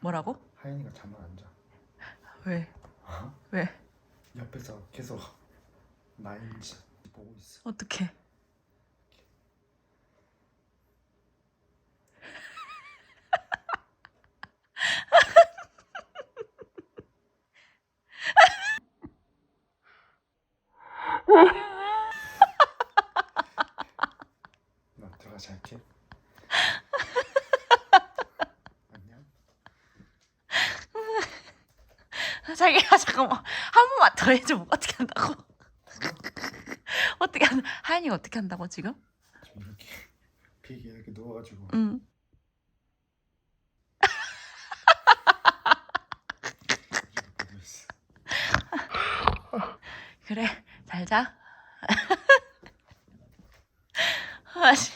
뭐라고? 하연이가 잠을 안 자. 왜? 어? 왜? 옆에서 계속 나 인지 보고 있어. 어떻게? 나 들어가 잘게. 안녕. 자기야 잠깐만 한 번만 더 해줘 어떻게 한다고? 어떻게 한 하연이가 어떻게 한다고 지금? 지금 이렇게 비기 이렇게 누워가지고 응. 이렇게 보고 있어. 그래 잘 자. 아, 씨.